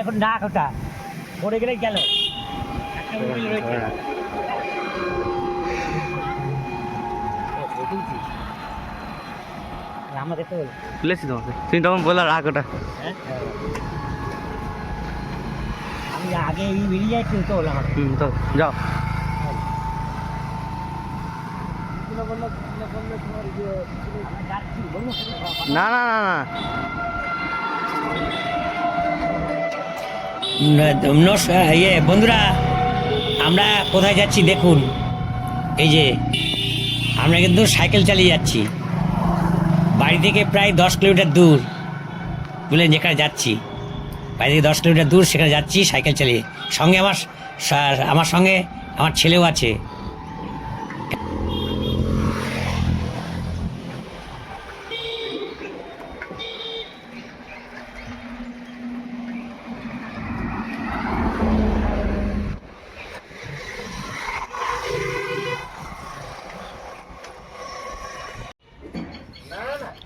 এখন ডাক ওটা। পড়ে গেলে গেল। একটা মোবিল রয়েছে। হ্যাঁ। বুঝেছিস? আমাকে তো তুলেছি তোমাকে। তুমি তখন বললা রাখ ওটা। হ্যাঁ? আমি আগে এই বেরিয়ে যাই তো হলো আমাকে। হুম তো যাও। আমি না না না না। ইয়ে বন্ধুরা, আমরা কোথায় যাচ্ছি দেখুন। এই যে, আমরা কিন্তু সাইকেল চালিয়ে যাচ্ছি। বাড়ি থেকে প্রায় দশ কিলোমিটার দূর, বুঝলেন, যেখানে যাচ্ছি। বাড়ি থেকে দশ কিলোমিটার দূর, সেখানে যাচ্ছি সাইকেল চালিয়ে। সঙ্গে আমার আমার সঙ্গে আমার ছেলেও আছে।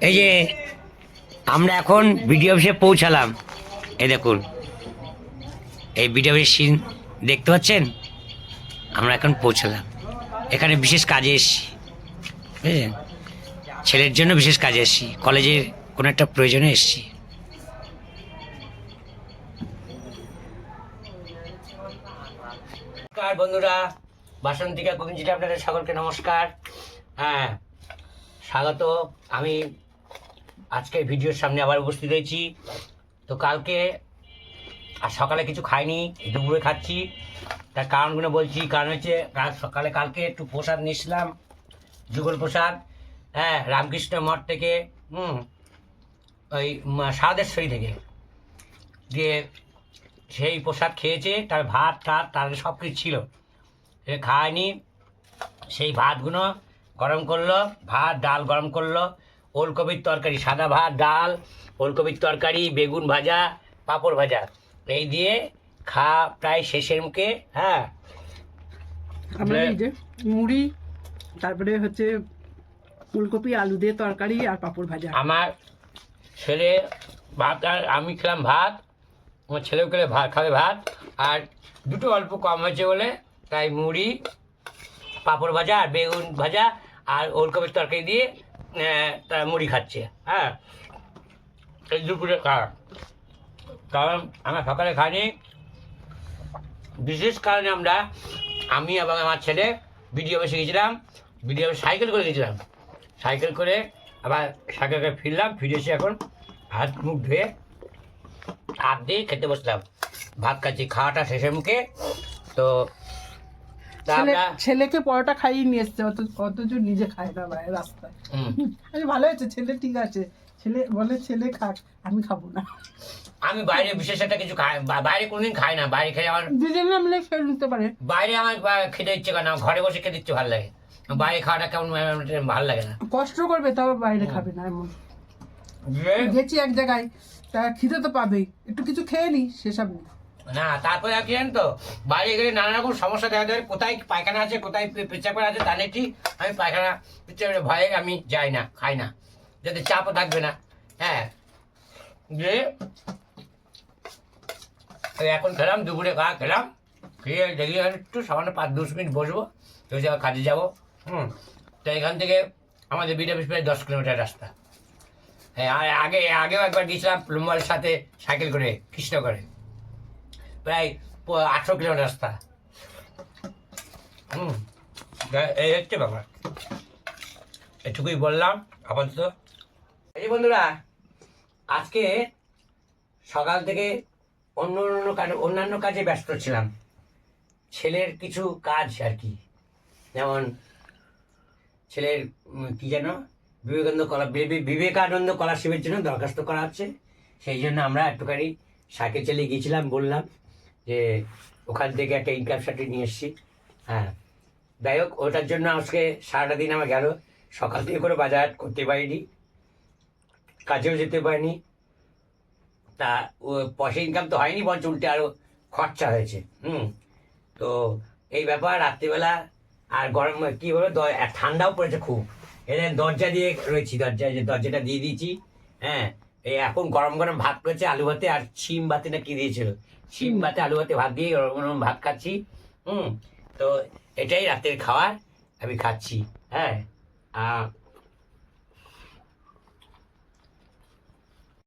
এই যে, আমরা এখন বিডিও অফিসে পৌঁছালাম। এই দেখুন, এই বিডিও অফিস সিন দেখতে পাচ্ছেন? আমরা এখন পৌঁছালাম। এখানে বিশেষ কাজে এসেছি। বুঝলেন? ছেলের জন্য বিশেষ কাজে এসেছি। কলেজের কোনো একটা প্রয়োজনে এসেছি। নমস্কার বন্ধুরা, বাসন্তিকা গোবিন্দিটা আপনাদের সকলকে নমস্কার। হ্যাঁ স্বাগত। আমি আজকে ভিডিওর সামনে আবার উপস্থিত হয়েছি। তো কালকে আর সকালে কিছু খাইনি দুপুরে খাচ্ছি। তার কারণগুলো বলছি, কারণ হচ্ছে কাল সকালে কালকে একটু প্রসাদ নিয়েছিলাম, যুগল প্রসাদ। হ্যাঁ রামকৃষ্ণ মঠ থেকে, হুম, ওই সারদেশ্বরী থেকে। দিয়ে সেই প্রসাদ খেয়েছে, তার ভাত টাত তার সব কিছু ছিল। সে খায়নি, সেই ভাতগুলো গরম করল, ভাত, ডাল গরম করল। ওলকপির তরকারি সাদা ভাত ডাল ওলকপির তরকারি বেগুন ভাজা পাঁপড় ভাজা। এই দিয়ে খা প্রায় শেষের মুখে হ্যাঁ। আমরা যে- এই যে মুড়ি তারপরে হচ্ছে ফুলকপি আলু দিয়ে তরকারি আর পাঁপড় ভাজা। আমার ছেলে ভাত আর আমি খেলাম ভাত আমার ছেলেও খেলে ভাত খাবে ভাত আর দুটো অল্প কম হয়েছে বলে তাই মুড়ি পাঁপড় ভাজা আর বেগুন ভাজা আর ওলকপির তরকারি দিয়ে তারা মুড়ি খাচ্ছে হ্যাঁ? এই দুপুরে খাওয়া কারণ আমরা সকালে খাইনি। বিশেষ কারণে আমরা, আমি এবং আমার ছেলে ভিডিও বসে গেছিলাম ভিডিও সাইকেল করে গেছিলাম। সাইকেল করে আবার সাইকেল করে ফিরলাম, ফিরে এসে এখন হাত মুখ ধুয়ে হাত দিয়ে খেতে বসলাম। ভাত খাচ্ছি, খাওয়াটা শেষের মুখে। তো তা ছেলেকে পরোটা খাইয়ে নিয়ে এসছে অথচ নিজে খায় না বাইরে রাস্তায়। আরে ভালো হয়েছে ছেলে ঠিক আছে। ছেলে বলে ছেলে খাক আমি খাব না। আমি বাইরে বিশেষ একটা কিছু খাই বাইরে কোনোদিন খাই না বাইরে খেলে আমার দুজনে মিলে খেয়ে নিতে পারে। বাইরে আমার খেতে ইচ্ছে করে না ঘরে বসে খেতে ইচ্ছে ভালো লাগে। বাইরে খাওয়াটা কেমন ভালো লাগে না। কষ্ট করবে তাও বাইরে খাবে না এমন। গেছি এক জায়গায় তা খিদে তো পাবেই। একটু কিছু খেয়ে নি সেসব নেই। না, তারপরে কি জানেন তো? বাড়ি গেলে নানা রকম সমস্যা দেখা যায় কোথায় পায়খানা আছে, কোথায় পে- পেচ্ছাপ আছে জানে ঠিক। আমি পায়খানা পেচ্ছাপের ভয়ে আমি যাই না, খাই না। যাতে চাপও থাকবে না। হ্যাঁ। যে এখন খেলাম, দুপুরে খা খেলাম। খেয়ে দেখি একটু সামান্য পাঁচ দশ মিনিট বসবো। তো যাব কাজে যাব। হুম। তো এখান থেকে আমাদের বিটা বিশ প্রায় দশ কিলোমিটার রাস্তা। হ্যাঁ আগে, আগেও একবার গেছিলাম প্লম্বারের সাথে সাইকেল করে কৃষ্ণ করে প্রায় আঠেরো কিলোমিটার রাস্তা। হুম এই হচ্ছে ব্যাপার। এটুকুই বললাম, আপাতত। এই বন্ধুরা, আজকে সকাল থেকে অন্য অন্য কাজে অন্যান্য কাজে ব্যস্ত ছিলাম। ছেলের কিছু কাজ আর কি। যেমন ছেলের কি যেন? বিবেকানন্দ কলা বিবে- বিবেকানন্দ স্কলারশিপের জন্য দরখাস্ত করা হচ্ছে। সেই জন্য আমরা একটুখানি সাইকেল চালিয়ে গিয়েছিলাম, বললাম। যে ওখান থেকে একটা ইনকাম সার্টিফিকেট নিয়ে এসেছি। হ্যাঁ। যাই হোক, ওটার জন্য আজকে সারাটা দিন আমার গেল। সকাল থেকে করে বাজার করতে পারিনি, কাজেও যেতে পারিনি। তা ও পয়সা ইনকাম তো হয়নি, বরঞ্চ উল্টে আরও খরচা হয়েছে। হুম। তো এই ব্যাপার, রাত্রিবেলা আর গরম, কি হলো ঠান্ডাও পড়েছে খুব। এদের দরজা দিয়ে রয়েছি, দরজা, দরজাটা দিয়ে দিয়েছি। হ্যাঁ। এই এখন গরম গরম ভাত করেছে আলু ভাতে আর শিম ভাতে না কি দিয়েছিল? শিম ভাতে আলু ভাতে ভাত দিয়ে গরম গরম ভাত খাচ্ছি হুম। তো এটাই রাতের খাবার আমি খাচ্ছি হ্যাঁ। আহ,